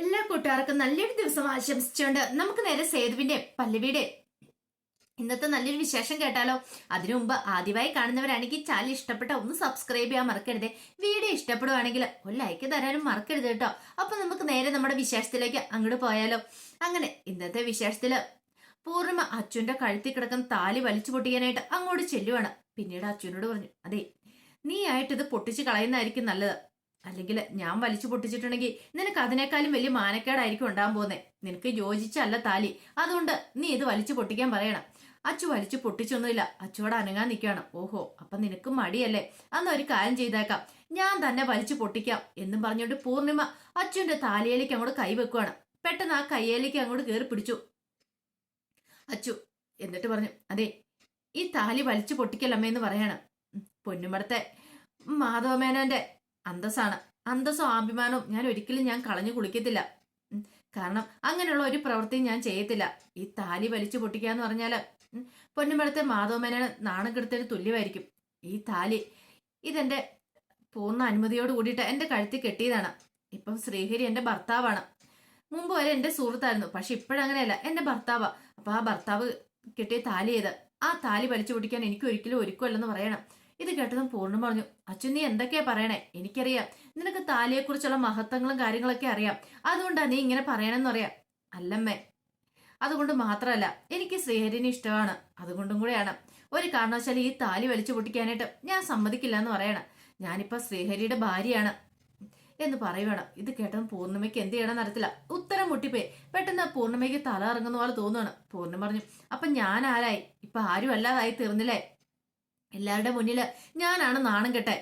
എല്ലാ കൂട്ടുകാർക്കും നല്ലൊരു ദിവസം ആശംസിച്ചുകൊണ്ട് നമുക്ക് നേരെ സേതുവിന്റെ പല്ലവിയുടെ ഇന്നത്തെ നല്ലൊരു വിശേഷം കേട്ടാലോ? അതിനു മുമ്പ് ആദ്യമായി കാണുന്നവരാണെങ്കിൽ ചാനൽ ഇഷ്ടപ്പെട്ട ഒന്ന് സബ്സ്ക്രൈബ് ചെയ്യാൻ മറക്കരുത്. വീഡിയോ ഇഷ്ടപ്പെടുവാണെങ്കിൽ ഒരു ലൈക്ക് തരാനും മറക്കരുത് കേട്ടോ. അപ്പൊ നമുക്ക് നേരെ നമ്മുടെ വിശേഷത്തിലേക്ക് അങ്ങോട്ട് പോയാലോ? അങ്ങനെ ഇന്നത്തെ വിശേഷത്തിൽ പൂർണിമ അച്ഛന്റെ കഴുത്തിൽ കിടക്കുന്ന താലി വലിച്ചു പൊട്ടിക്കാനായിട്ട് അങ്ങോട്ട് ചെല്ലുവാണ്. പിന്നീട് അച്ഛനോട് പറഞ്ഞു അതെ നീ ആയിട്ട് ഇത് പൊട്ടിച്ച് കളയുന്നതായിരിക്കും നല്ലത്. അല്ലെങ്കിൽ ഞാൻ വലിച്ചു പൊട്ടിച്ചിട്ടുണ്ടെങ്കിൽ നിനക്ക് അതിനേക്കാളും വലിയ മാനക്കേടായിരിക്കും ഉണ്ടാകാൻ പോകുന്നത് നിനക്ക് യോജിച്ചല്ല താലി. അതുകൊണ്ട് നീ ഇത് വലിച്ചു പൊട്ടിക്കാൻ പറയണം. അച്ചു വലിച്ചു പൊട്ടിച്ചൊന്നുമില്ല. അച്ചുവോട് അനങ്ങാൻ നിൽക്കുകയാണ്. ഓഹോ അപ്പൊ നിനക്ക് മടിയല്ലേ? അന്ന് ഒരു കാര്യം ചെയ്തേക്കാം. ഞാൻ തന്നെ വലിച്ചു പൊട്ടിക്കാം എന്നും പറഞ്ഞുകൊണ്ട് പൂർണിമ അച്ചുവിന്റെ താലിയിലേക്ക് അങ്ങോട്ട് കൈവെക്കുവാണ് പെട്ടെന്ന് ആ കയ്യേലേക്ക് അങ്ങോട്ട് കയറി പിടിച്ചു. അച്ചു എന്നിട്ട് പറഞ്ഞു അതെ ഈ താലി വലിച്ചു പൊട്ടിക്കല്ലമ്മയെന്ന് പറയാണ്. ഉം, പൊന്നുമടത്തെ മാധവമേനോന്റെ അന്തസ്സാണ്. അന്തസ്സോ അഭിമാനവും ഞാൻ ഒരിക്കലും ഞാൻ കളഞ്ഞു കുളിക്കത്തില്ല. കാരണം അങ്ങനെയുള്ള ഒരു പ്രവൃത്തി ഞാൻ ചെയ്യത്തില്ല. ഈ താലി വലിച്ചു പൊട്ടിക്കുക എന്ന് പറഞ്ഞാൽ പൊന്നുമടത്തെ മാധവമേനോന് നാണം കെടുത്തതിന് തുല്യമായിരിക്കും. ഈ താലി ഇതെന്റെ പൂർണ അനുമതിയോട് കൂടിയിട്ട് എന്റെ കഴുത്തിൽ കെട്ടിയതാണ്. ഇപ്പം ശ്രീഹരി എന്റെ ഭർത്താവാണ്. മുമ്പ് വരെ എന്റെ സുഹൃത്തായിരുന്നു. പക്ഷെ ഇപ്പോഴങ്ങനെയല്ല. എന്റെ ഭർത്താവാ. അപ്പൊ ആ ഭർത്താവ് കെട്ടിയ താലി ചെയ്ത് ആ താലി വലിച്ചു പൊട്ടിക്കാൻ എനിക്ക് ഒരിക്കലും ഒരുക്കുമല്ലെന്ന് പറയണം. ഇത് കേട്ടതും പൂർണം പറഞ്ഞു അച്ഛൻ നീ എന്തൊക്കെയാ പറയണേ? എനിക്കറിയാം. നിനക്ക് താലിയെക്കുറിച്ചുള്ള മഹത്വങ്ങളും കാര്യങ്ങളൊക്കെ അറിയാം. അതുകൊണ്ടാ നീ ഇങ്ങനെ പറയണമെന്ന് അറിയാം. അല്ലമ്മേ. അതുകൊണ്ട് മാത്രമല്ല എനിക്ക് ശ്രീഹരിനെ ഇഷ്ടമാണ്. അതുകൊണ്ടും കൂടെയാണ്. ഒരു കാരണവശാലും ഈ താലി വലിച്ചു പൊട്ടിക്കാനായിട്ട് ഞാൻ സമ്മതിക്കില്ല എന്ന് പറയണം. ഞാനിപ്പോ ശ്രീഹരിയുടെ ഭാര്യയാണ് എന്ന് പറയുവാണ്. ഇത് കേട്ടതും പൂർണിമയ്ക്ക് എന്ത് ചെയ്യണം അറിയത്തില്ല. ഉത്തരം മുട്ടിപ്പോയി. പെട്ടെന്ന് പൂർണിമയ്ക്ക് തല ഇറങ്ങുന്ന പോലെ തോന്നുവാണ്. പൂർണിമ പറഞ്ഞു അപ്പൊ ഞാൻ ആരായി? ഇപ്പൊ ആരും അല്ലാതായി തീർന്നില്ലേ? എല്ലാവരുടെ മുന്നിൽ ഞാനാണ് നാണം കെട്ടെ.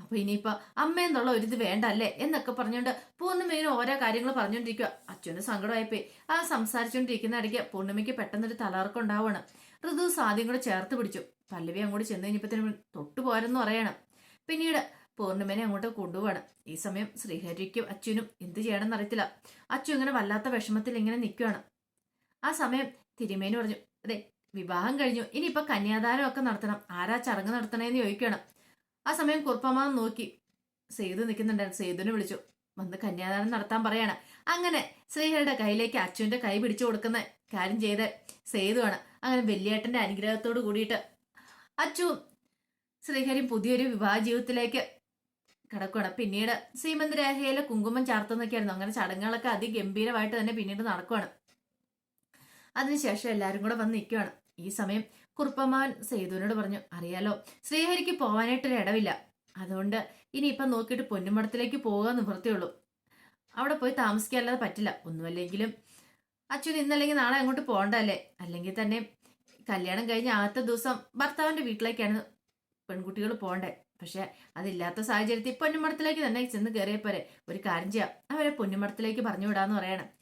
അപ്പൊ ഇനിയിപ്പൊ അമ്മയെന്നുള്ള ഒരു ഇത് വേണ്ടല്ലേ എന്നൊക്കെ പറഞ്ഞുകൊണ്ട് പൂർണിമയിന് ഓരോ കാര്യങ്ങൾ പറഞ്ഞുകൊണ്ടിരിക്കുക അച്ഛന് സങ്കടമായിപ്പോയി. ആ സംസാരിച്ചുകൊണ്ടിരിക്കുന്ന ഇടയ്ക്ക് പൂർണിമയ്ക്ക് പെട്ടെന്നൊരു തലകർക്കം ഉണ്ടാവണം. ഋതു സാദ്യം കൂടെ ചേർത്ത് പിടിച്ചു. പല്ലവി അങ്ങോട്ട് ചെന്ന് കഴിഞ്ഞപ്പോ തൊട്ടു പോരെന്ന് പറയണം. പിന്നീട് പൂർണിമനെ അങ്ങോട്ട് കൊണ്ടുപോകണം ഈ സമയം ശ്രീഹരിക്കും അച്ഛനും എന്ത് ചെയ്യണമെന്ന് അറിയത്തില്ല. അച്ചു ഇങ്ങനെ വല്ലാത്ത വിഷമത്തിൽ ഇങ്ങനെ നിൽക്കുകയാണ് ആ സമയം തിരുമേനി പറഞ്ഞു അതെ വിവാഹം കഴിഞ്ഞു. ഇനിയിപ്പൊ കന്യാദാനം ഒക്കെ നടത്തണം. ആരാ ചടങ്ങ് നടത്തണേന്ന് ചോദിക്കണം. ആ സമയം കുറുപ്പമ്മ നോക്കി. സേതു നിൽക്കുന്നുണ്ടായിരുന്നു സേതുവിനെ വിളിച്ചു. വന്ന് കന്യാദാനം നടത്താൻ പറയാണ്. അങ്ങനെ ശ്രീഹരിയുടെ കയ്യിലേക്ക് അച്ഛന്റെ കൈ പിടിച്ചു കൊടുക്കുന്ന കാര്യം ചെയ്ത് സേതുവാണ്. അങ്ങനെ വലിയേട്ടന്റെ അനുഗ്രഹത്തോട് കൂടിയിട്ട് അച്ചു ശ്രീഹരി പുതിയൊരു വിവാഹ ജീവിതത്തിലേക്ക് കിടക്കുകയാണ് പിന്നീട് സീമന്തരേഖയിലെ കുങ്കുമം ചാർത്തുന്നൊക്കെയായിരുന്നു. അങ്ങനെ ചടങ്ങുകളൊക്കെ അതിഗംഭീരമായിട്ട് തന്നെ പിന്നീട് നടക്കുവാണ്. അതിനുശേഷം എല്ലാവരും കൂടെ വന്ന് നിൽക്കുകയാണ്. ഈ സമയം കുറുപ്പമാൻ സേതുവിനോട് പറഞ്ഞു അറിയാലോ ശ്രീഹരിക്ക് പോകാനായിട്ടൊരു ഇടവില്ല. അതുകൊണ്ട് ഇനിയിപ്പം നോക്കിയിട്ട് പൊന്നുമടത്തിലേക്ക് പോകാൻ നിവൃത്തിയുള്ളൂ അവിടെ പോയി താമസിക്കാനല്ലാതെ പറ്റില്ല. ഒന്നുമല്ലെങ്കിലും അച്ഛൻ ഇന്നല്ലെങ്കിൽ നാളെ അങ്ങോട്ട് പോകണ്ടല്ലേ? അല്ലെങ്കിൽ തന്നെ കല്യാണം കഴിഞ്ഞ ആദ്യത്തെ ദിവസം ഭർത്താവിന്റെ വീട്ടിലേക്കാണ് പെൺകുട്ടികൾ പോകണ്ടേ? പക്ഷെ അതില്ലാത്ത സാഹചര്യത്തിൽ പൊന്നുമടത്തിലേക്ക് തന്നെ ചെന്ന് കയറിയപ്പോരെ ഒരു കാര്യം ചെയ്യാം. അവരെ പൊന്നുമടത്തിലേക്ക് പറഞ്ഞു വിടാന്ന് പറയണം.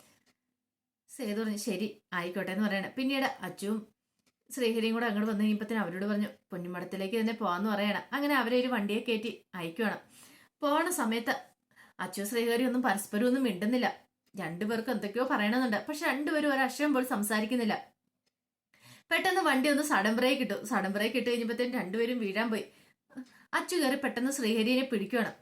സേതു പറഞ്ഞു ശരി ആയിക്കോട്ടെ എന്ന് പറയണം. പിന്നീട് അച്ചുവും ശ്രീഹരിയും കൂടെ അങ്ങോട്ട് വന്നു കഴിയുമ്പോഴത്തേന് അവരോട് പറഞ്ഞു പൊന്നിമടത്തിലേക്ക് തന്നെ പോവാന്ന് പറയണം. അങ്ങനെ അവരെ ഒരു വണ്ടിയെ കയറ്റി അയക്കുവാണ്. പോണ സമയത്ത് അച്ചു ശ്രീഹരി ഒന്നും പരസ്പരം ഒന്നും മിണ്ടുന്നില്ല. രണ്ടുപേർക്കും എന്തൊക്കെയോ പറയണമെന്നുണ്ട്. പക്ഷെ രണ്ടുപേരും ഒരക്ഷരം പോലും സംസാരിക്കുന്നില്ല. പെട്ടെന്ന് വണ്ടി ഒന്ന് സഡൻ ബ്രേക്ക് ഇട്ടു. സഡൻ ബ്രേക്ക് ഇട്ട് കഴിഞ്ഞപ്പോഴത്തേനും രണ്ടുപേരും വീഴാൻ പോയി. അച്ചു കയറി പെട്ടെന്ന് ശ്രീഹരിയെ പിടിക്കുകയാണ്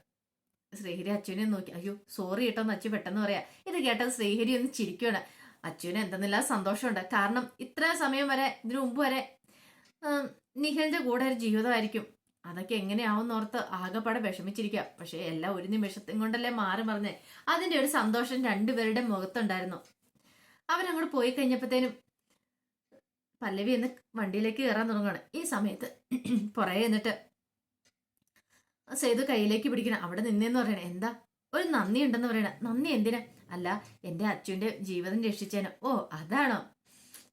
ശ്രീഹരി അച്ഛനെ നോക്കി. അയ്യോ സോറി കേട്ടോന്ന് അച്ചു പെട്ടെന്ന് പറയാ. ഇത് കേട്ടത് ശ്രീഹരി ഒന്ന് ചിരിക്കുകയാണ് അച്ഛന് എന്തെന്നില്ല സന്തോഷമുണ്ട്. കാരണം ഇത്ര സമയം വരെ ഇതിനു മുമ്പ് വരെ നിഖിലിന്റെ കൂടെ ഒരു ജീവിതമായിരിക്കും. അതൊക്കെ എങ്ങനെയാവും ഓർത്ത് ആകെപ്പാടെ വിഷമിച്ചിരിക്കുക പക്ഷെ എല്ലാം ഒരു നിമിഷത്തും കൊണ്ടല്ലേ മാറി മറിഞ്ഞേ അതിന്റെ ഒരു സന്തോഷം രണ്ടുപേരുടെ മുഖത്തുണ്ടായിരുന്നു. അവരങ്ങോട്ട് പോയി കഴിഞ്ഞപ്പോഴത്തേനും പല്ലവി എന്ന് വണ്ടിയിലേക്ക് കയറാൻ തുടങ്ങുകയാണ് ഈ സമയത്ത് പുറകെ എന്നിട്ട് സേതു കയ്യിലേക്ക് പിടിക്കണം അവിടെ നിന്നേന്ന് പറയണേ എന്താ? ഒരു നന്ദി ഉണ്ടെന്ന് പറയണേ. നന്ദി എന്തിനാ? അല്ല എന്റെ അച്ഛന്റെ ജീവിതം രക്ഷിച്ചേനും. ഓ അതാണോ?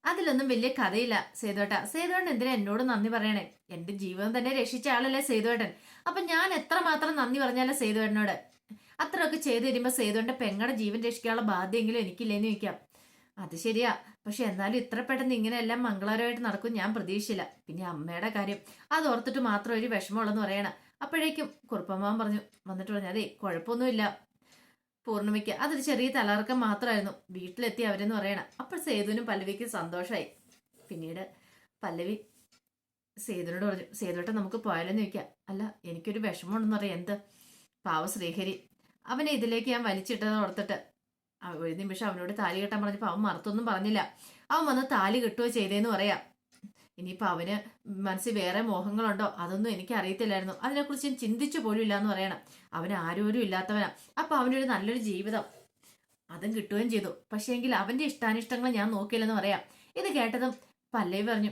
അതിലൊന്നും വലിയ കഥയില്ല സേതുവേട്ട. സേതുവേട്ടൻ എന്തിനാ എന്നോട് നന്ദി പറയണേ? എന്റെ ജീവിതം തന്നെ രക്ഷിച്ച ആളല്ലേ സേതുവേട്ടൻ. അപ്പൊ ഞാൻ എത്ര മാത്രം നന്ദി പറഞ്ഞാലേ സേതുവേട്ടനോട്? അത്രയൊക്കെ ചെയ്തു തരുമ്പോ സേതുവേട്ടന്റെ പെങ്ങളുടെ ജീവൻ രക്ഷിക്കാനുള്ള ബാധ്യമെങ്കിലും എനിക്കില്ലേന്ന് ചോദിക്കാം. അത് ശരിയാ. പക്ഷെ എന്നാലും ഇത്ര പെട്ടെന്ന് ഇങ്ങനെയെല്ലാം മംഗളകരമായിട്ട് നടക്കും ഞാൻ പ്രതീക്ഷിച്ചില്ല. പിന്നെ അമ്മയുടെ കാര്യം അത് ഓർത്തിട്ട് മാത്രം ഒരു വിഷമമുള്ളെന്ന് പറയണം. അപ്പോഴേക്കും കുറുപ്പമ്മ പറഞ്ഞു വന്നിട്ട് പറഞ്ഞു അതെ കുഴപ്പമൊന്നുമില്ല. പൂർണിമയ്ക്ക് അതൊരു ചെറിയ തലകറക്കം മാത്രമായിരുന്നു. വീട്ടിലെത്തി അവരെന്ന് പറയണം. അപ്പോൾ സേതുവിനും പല്ലവിക്കും സന്തോഷമായി. പിന്നീട് പല്ലവി സേതുവിനോട് പറഞ്ഞു സേതുവേട്ടൻ നമുക്ക് പോയാലെന്ന് ചോദിക്കാം. അല്ല എനിക്കൊരു വിഷമമുണ്ടെന്ന് പറയാം. എന്ത്? പാവ ശ്രീഹരി. അവനെ ഇതിലേക്ക് ഞാൻ വലിച്ചിട്ടത് ഓർത്തിട്ട്. ഒരു നിമിഷം അവനോട് താലി കെട്ടാൻ പറഞ്ഞപ്പോൾ അവൻ മറുത്തൊന്നും പറഞ്ഞില്ല. അവൻ വന്ന് താലി കെട്ടുകയോ ചെയ്തേന്ന് പറയാം. ഇനിയിപ്പോൾ അവന് മനസ്സിൽ വേറെ മോഹങ്ങളുണ്ടോ? അതൊന്നും എനിക്ക് അറിയത്തില്ലായിരുന്നു അതിനെക്കുറിച്ച് ഞാൻ ചിന്തിച്ചു പോലും ഇല്ല എന്ന് പറയണം. അവൻ ആരോരും ഇല്ലാത്തവനാ. അപ്പം അവനൊരു നല്ലൊരു ജീവിതം അതും കിട്ടുകയും ചെയ്തു. പക്ഷേ എങ്കിൽ അവന്റെ ഇഷ്ടാനിഷ്ടങ്ങൾ ഞാൻ നോക്കിയില്ലെന്ന് പറയാം. ഇത് കേട്ടതും പല്ലവി പറഞ്ഞു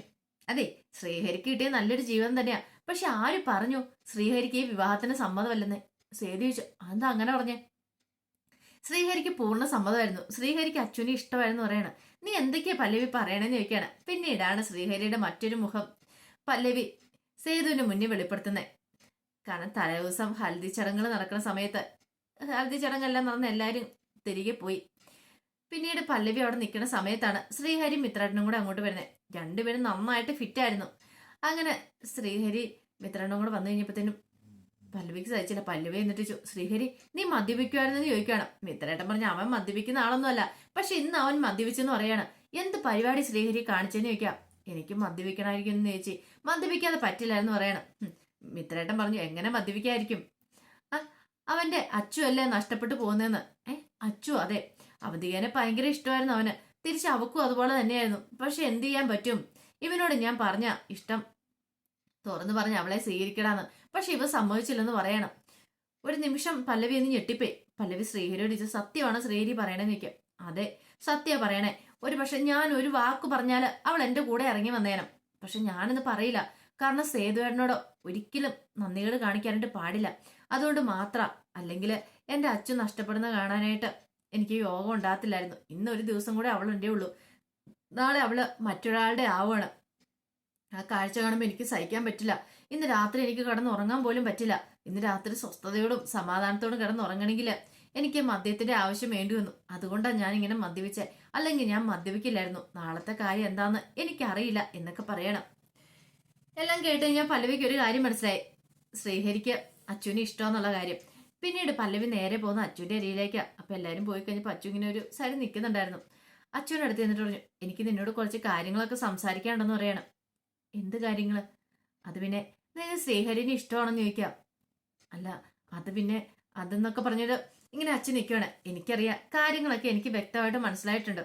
അതെ ശ്രീഹരിക്ക് കിട്ടിയ നല്ലൊരു ജീവിതം തന്നെയാ. പക്ഷെ ആര് പറഞ്ഞു ശ്രീഹരിക്ക് ഈ വിവാഹത്തിന് സമ്മതമല്ലെന്ന്? സേതി ചോദിച്ചു അതെന്താ അങ്ങനെ പറഞ്ഞേ? ശ്രീഹരിക്ക് പൂർണ സമ്മതമായിരുന്നു. ശ്രീഹരിക്ക് അച്ഛനെ ഇഷ്ടമായിരുന്നു പറയണം. നീ എന്തൊക്കെയാ പല്ലവി പറയണെന്ന് ചോദിക്കാണ്. പിന്നീടാണ് ശ്രീഹരിയുടെ മറ്റൊരു മുഖം പല്ലവി സേതുവിന് മുന്നിൽ വെളിപ്പെടുത്തുന്നത് കാരണം തലേദിവസം ഹൽദി ചടങ്ങുകൾ നടക്കുന്ന സമയത്ത് ഹൽദി ചടങ്ങെല്ലാം നടന്ന് എല്ലാവരും തിരികെ പോയി. പിന്നീട് പല്ലവി അവിടെ നിൽക്കുന്ന സമയത്താണ് ശ്രീഹരി മിത്രേട്ടനും കൂടെ അങ്ങോട്ട് വരുന്നത് രണ്ടുപേരും നന്നായിട്ട് ഫിറ്റായിരുന്നു അങ്ങനെ ശ്രീഹരി മിത്രേട്ടനും കൂടെ വന്നു കഴിഞ്ഞപ്പോഴത്തേനും പല്ലവിക്ക് സഹിച്ചില്ല. പല്ലവി എന്നിട്ട് ശ്രീഹരി നീ മദ്യപിക്കുമായിരുന്നെന്ന് ചോദിക്കുകയാണ്. മിത്രേട്ടൻ പറഞ്ഞ അവൻ മദ്യപിക്കുന്ന ആളൊന്നുമല്ല. പക്ഷെ ഇന്ന് അവൻ മദ്യപിച്ചെന്ന് പറയാണ്. എന്ത് പരിപാടി ശ്രീഹരി കാണിച്ചെന്ന് ചോദിക്കാം. എനിക്ക് മദ്യപിക്കണമായിരിക്കും എന്ന് ചോദിച്ചു മദ്യപിക്കാതെ പറ്റില്ല എന്ന് പറയണം. മിത്രേട്ടൻ പറഞ്ഞു എങ്ങനെ മദ്യപിക്കായിരിക്കും? അവന്റെ അച്ചു അല്ലേ നഷ്ടപ്പെട്ടു പോകുന്നതെന്ന്? ഏ അച്ചു അതെ. അവധികനെ ഭയങ്കര ഇഷ്ടമായിരുന്നു അവന്. തിരിച്ച് അവക്കും അതുപോലെ തന്നെയായിരുന്നു. പക്ഷെ എന്ത് ചെയ്യാൻ പറ്റും? ഇവനോട് ഞാൻ പറഞ്ഞ ഇഷ്ടം. തുറന്നു പറഞ്ഞ് അവളെ സ്വീകരിക്കടാന്ന്. പക്ഷെ ഇവ സമ്മതിച്ചില്ലെന്ന് പറയണം. ഒരു നിമിഷം പല്ലവി ഒന്ന് ഞെട്ടിപ്പോയി. പല്ലവി ശ്രീഹരിയോട് ഇത് സത്യമാണ് ശ്രീഹരി പറയണെന്ന് അതെ സത്യ പറയണേ. ഒരു പക്ഷെ ഞാൻ ഒരു വാക്ക് പറഞ്ഞാൽ അവൾ എന്റെ കൂടെ ഇറങ്ങി വന്നേനം. പക്ഷെ ഞാനിന്ന് പറയില്ല. കാരണം സേതുവേടനോട് ഒരിക്കലും നന്ദികേട് കാണിക്കാനായിട്ട് പാടില്ല. അതുകൊണ്ട് മാത്ര. അല്ലെങ്കിൽ എന്റെ അച്ഛൻ നഷ്ടപ്പെടുന്ന കാണാനായിട്ട് എനിക്ക് യോഗം ഉണ്ടാകത്തില്ലായിരുന്നു. ഇന്നൊരു ദിവസം കൂടെ അവൾ ഉണ്ടേ ഉള്ളൂ നാളെ അവൾ മറ്റൊരാളുടെ ആവുകയാണ് ആ കാഴ്ച കാണുമ്പോൾ എനിക്ക് സഹിക്കാൻ പറ്റില്ല. ഇന്ന് രാത്രി എനിക്ക് കിടന്നുറങ്ങാൻ പോലും പറ്റില്ല. ഇന്ന് രാത്രി സ്വസ്ഥതയോടും സമാധാനത്തോടും കിടന്നുറങ്ങണമെങ്കിൽ എനിക്ക് മദ്യത്തിന്റെ ആവശ്യം വേണ്ടി വന്നു. അതുകൊണ്ടാണ് ഞാൻ ഇങ്ങനെ മദ്യപിച്ചേ. അല്ലെങ്കിൽ ഞാൻ മദ്യപിക്കില്ലായിരുന്നു. നാളത്തെ കാര്യം എന്താന്ന് എനിക്കറിയില്ല എന്നൊക്കെ പറയണം. എല്ലാം കേട്ട് കഴിഞ്ഞാൽ പല്ലവിക്ക് ഒരു കാര്യം മനസ്സിലായി. ശ്രീഹരിക്ക് അച്ഛനെ ഇഷ്ടമെന്നുള്ള കാര്യം. പിന്നീട് പല്ലവി നേരെ പോകുന്ന അച്ഛന്റെ അരിയിലേക്ക് അപ്പൊ എല്ലാവരും പോയി കഴിഞ്ഞപ്പോൾ അച്ചു ഇങ്ങനെ ഒരു സൈഡിൽ നിൽക്കുന്നുണ്ടായിരുന്നു അച്ഛനടുത്ത് എന്നിട്ട് പറഞ്ഞു എനിക്ക് നിന്നോട് കുറച്ച് കാര്യങ്ങളൊക്കെ സംസാരിക്കാനുണ്ടെന്ന് പറയണം. എന്ത് കാര്യങ്ങൾ? അത് പിന്നെ നിങ്ങൾ ശ്രീഹരിനെ ഇഷ്ടമാണെന്ന് ചോദിക്കാം. അല്ല അത് പിന്നെ അതെന്നൊക്കെ പറഞ്ഞത് ഇങ്ങനെ അച്ഛൻ നിൽക്കുകയാണ് എനിക്കറിയാം കാര്യങ്ങളൊക്കെ എനിക്ക് വ്യക്തമായിട്ട് മനസ്സിലായിട്ടുണ്ട്.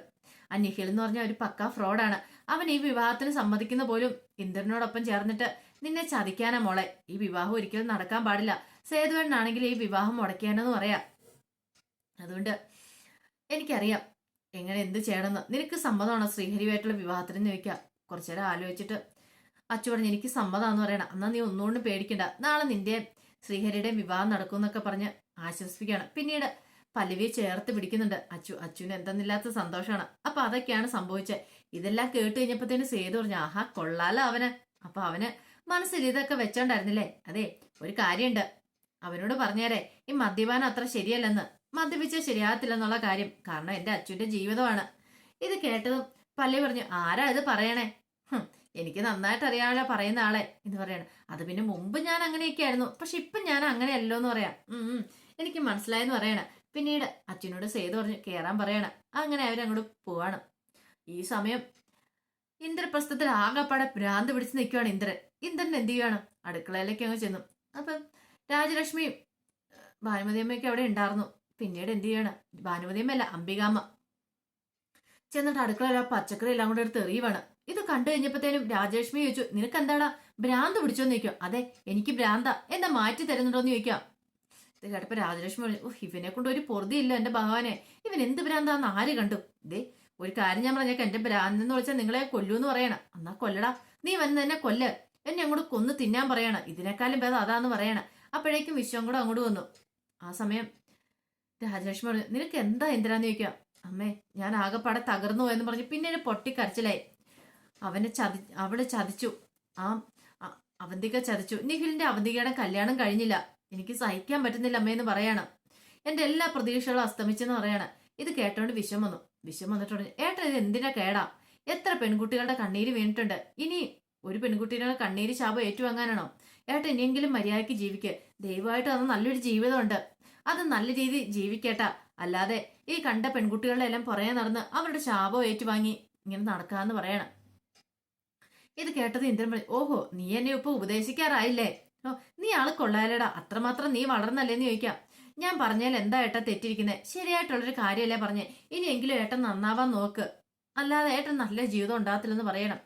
ആ നിഖിൽ എന്ന് പറഞ്ഞ ഒരു പക്ക ഫ്രോഡാണ്. അവൻ ഈ വിവാഹത്തിന് സമ്മതിക്കുന്ന പോലും ഇന്ദ്രനോടൊപ്പം ചേർന്നിട്ട് നിന്നെ ചതിക്കാനാ മോളെ. ഈ വിവാഹം ഒരിക്കലും നടക്കാൻ പാടില്ല. സേതുവണ്ണാണെങ്കിൽ ഈ വിവാഹം മുടക്കിയാണെന്ന് പറയാം. അതുകൊണ്ട് എനിക്കറിയാം എങ്ങനെ എന്ത് ചെയ്യണമെന്ന്. നിനക്ക് സമ്മതമാണോ ശ്രീഹരിയുമായിട്ടുള്ള വിവാഹത്തിന് ചോദിക്കാം. കുറച്ചു നേരം ആലോചിച്ചിട്ട് അച്ചു പറഞ്ഞു എനിക്ക് സമ്മതമാണെന്ന് പറയണം. എന്നാ നീ ഒന്നുകൊണ്ടും പേടിക്കണ്ട. നാളെ നിന്റെ ശ്രീഹരിയുടെ വിവാഹം നടക്കും എന്നൊക്കെ പറഞ്ഞ് ആശ്വസിപ്പിക്കുകയാണ്. പിന്നീട് പല്ലവിയെ ചേർത്ത് പിടിക്കുന്നുണ്ട് അച്ചു. അച്ചുവിന് എന്തെന്നില്ലാത്ത സന്തോഷമാണ്. അപ്പൊ അതൊക്കെയാണ് സംഭവിച്ചത്. ഇതെല്ലാം കേട്ട് കഴിഞ്ഞപ്പോഴത്തേന് സേതു പറഞ്ഞു ആഹാ കൊള്ളാലോ അവന്. അപ്പൊ അവന് മനസ്സിൽ ഇതൊക്കെ വെച്ചോണ്ടായിരുന്നില്ലേ? അതെ ഒരു കാര്യമുണ്ട്. അവനോട് പറഞ്ഞേരെ ഈ മദ്യപാനം അത്ര ശരിയല്ലെന്ന്. മദ്യപിച്ചാൽ ശരിയാകത്തില്ലെന്നുള്ള കാര്യം. കാരണം എന്റെ അച്ഛന്റെ ജീവിതമാണ്. ഇത് കേട്ടതും പല്ലി പറഞ്ഞു ആരാ ഇത് പറയണേ? എനിക്ക് നന്നായിട്ട് അറിയാമല്ലോ പറയുന്ന ആളെ എന്ന് പറയണം. അത് പിന്നെ മുമ്പ് ഞാൻ അങ്ങനെയൊക്കെ ആയിരുന്നു. പക്ഷെ ഇപ്പം ഞാൻ അങ്ങനെയല്ലോ എന്ന് പറയാം. എനിക്ക് മനസ്സിലായെന്ന് പറയണം. പിന്നീട് അച്ഛനോട് സേതു പറഞ്ഞു കയറാൻ പറയണം. അങ്ങനെ അവരങ്ങോട്ട് പോവാണ്. ഈ സമയം ഇന്ദ്രപ്രസ്ഥത്തിൽ ആകപ്പാടെ ഭ്രാന്ത് പിടിച്ച് നിൽക്കുവാണ് ഇന്ദ്രൻ. ഇന്ദ്രൻ എന്ത് ചെയ്യുവാണ്? അടുക്കളയിലേക്ക് അങ്ങ് ചെന്നു. അപ്പം രാജലക്ഷ്മിയും ഭാനുമതിയമ്മയൊക്കെ അവിടെ ഉണ്ടായിരുന്നു. പിന്നീട് എന്ത് ചെയ്യാണ്? ഭാനുമതിയമ്മയല്ല അംബികാമ്മ. ചെന്നിട്ട് അടുക്കളയിൽ ആ പച്ചക്കറി എല്ലാം കൂടെ എടുത്ത് എറിയുവാണ്. ഇത് കണ്ടു കഴിഞ്ഞപ്പോഴത്തേനും രാജലക്ഷ്മി ചോദിച്ചു നിനക്ക് എന്താടാ ഭ്രാന്ത് പിടിച്ചോന്ന് ചോദിക്കാം അതെ എനിക്ക് ഭ്രാന്ത. എന്താ മാറ്റി തരുന്നുണ്ടോന്ന് ചോദിക്കാം ഇത് കേട്ടപ്പോ രാജലക്ഷ്മി പറഞ്ഞു "ഓ, ഇവനെ കൊണ്ട് ഒരു പൊറുതിയില്ല എന്റെ ഭഗവാനെ. ഇവൻ എന്ത് ഭ്രാന്താന്ന് ആര് കണ്ടു? ഇതേ ഒരു കാര്യം ഞാൻ പറഞ്ഞേക്ക. എന്റെ ഭ്രാന്ത് എന്ന് വിളിച്ചാൽ നിങ്ങളെ കൊല്ലൂന്ന് പറയണം. എന്നാ കൊല്ലടാ. നീ വന്ന് എന്നെ കൊല്ല്. എന്നെ അങ്ങോട്ട് കൊന്ന് തിന്നാൻ പറയണം. ഇതിനേക്കാളും ഭേദം അതാന്ന് പറയണം. അപ്പോഴേക്കും വിശ്വം കൂടെ അങ്ങോട്ട് വന്നു. ആ സമയം രാജലക്ഷ്മി പറഞ്ഞു നിനക്ക് എന്താ എന്തിനാന്ന് ചോദിക്കാം അമ്മേ ഞാൻ ആകെപ്പാടെ തകർന്നു പോയെന്ന് പറഞ്ഞു പിന്നെ പൊട്ടിക്കരച്ചിലായി. അവനെ ചതി അവളെ ചതിച്ചു. ആ അവന്തിക ചതിച്ചു. നിഖിലിന്റെ അവന്തികയുടെ കല്യാണം കഴിഞ്ഞില്ല. എനിക്ക് സഹിക്കാൻ പറ്റുന്നില്ല അമ്മയെന്ന് പറയാണ്. എന്റെ എല്ലാ പ്രതീക്ഷകളും അസ്തമിച്ചെന്ന് പറയാണ്. ഇത് കേട്ടോണ്ട് വിഷം വന്നു. വിഷം വന്നിട്ടുണ്ട്. ഏട്ടൻ ഇത് എന്തിനാ കേടാ? എത്ര പെൺകുട്ടികളുടെ കണ്ണീര് വീണിട്ടുണ്ട്. ഇനി ഒരു പെൺകുട്ടിയുടെ കണ്ണീര് ശാപം ഏറ്റുവാങ്ങാനാണോ? ഏട്ട ഇനിയെങ്കിലും മര്യാദയ്ക്ക് ജീവിക്ക്. ദയവായിട്ട് അത് നല്ലൊരു ജീവിതമുണ്ട്. അത് നല്ല രീതി ജീവിക്കേട്ട. അല്ലാതെ ഈ കണ്ട പെൺകുട്ടികളുടെ എല്ലാം പുറകെ നടന്ന് അവരുടെ ശാപം ഏറ്റുവാങ്ങി ഇങ്ങനെ നടക്കാന്ന് പറയണം. ഇത് കേട്ടത് ഇന്ദ്രൻ പറഞ്ഞു ഓഹോ നീ എന്നെ ഇപ്പൊ ഉപദേശിക്കാറായില്ലേ? ഓ നീ ആൾ കൊള്ളാലടാ. അത്രമാത്രം നീ വളർന്നല്ലേന്ന് ചോദിക്കാം. ഞാൻ പറഞ്ഞാൽ എന്താ ഏട്ട തെറ്റിരിക്കുന്നത് ശരിയായിട്ടുള്ളൊരു കാര്യമല്ലേ പറഞ്ഞേ. ഇനിയെങ്കിലും ഏട്ടൻ നന്നാവാൻ നോക്ക്. അല്ലാതെ ഏട്ടൻ നല്ല ജീവിതം ഉണ്ടാകത്തില്ലെന്ന് പറയണം.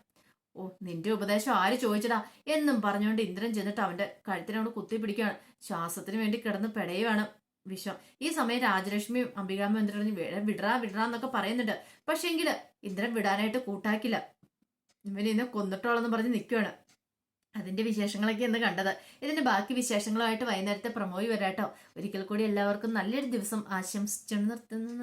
ഓ നിന്റെ ഉപദേശം ആര് ചോദിച്ചതാ? എന്നും പറഞ്ഞുകൊണ്ട് ഇന്ദ്രൻ ചെന്നിട്ട് അവന്റെ കഴുത്തിനോട് കുത്തി പിടിക്കുകയാണ്. ശ്വാസത്തിന് വേണ്ടി കിടന്ന് പെടയുവാണ് വിഷം ഈ സമയം രാജലക്ഷ്മിയും അംബികാമ്മ ഇന്ദ്രൻ വിടറാ വിടറാ എന്നൊക്കെ പറയുന്നുണ്ട്. പക്ഷെങ്കിൽ ഇന്ദ്രൻ വിടാനായിട്ട് കൂട്ടാക്കില്ല. ഇവനെ ഇന്ന് കൊന്നിട്ടോളെന്ന് പറഞ്ഞ് നിൽക്കുകയാണ് അതിന്റെ വിശേഷങ്ങളൊക്കെ ഇന്ന് കണ്ടത്. ഇതിന്റെ ബാക്കി വിശേഷങ്ങളുമായിട്ട് വൈകുന്നേരത്തെ പ്രമോയി വരാട്ടോ. ഒരിക്കൽ കൂടി എല്ലാവർക്കും നല്ലൊരു ദിവസം ആശംസിച്ചു നിർത്തുന്നു.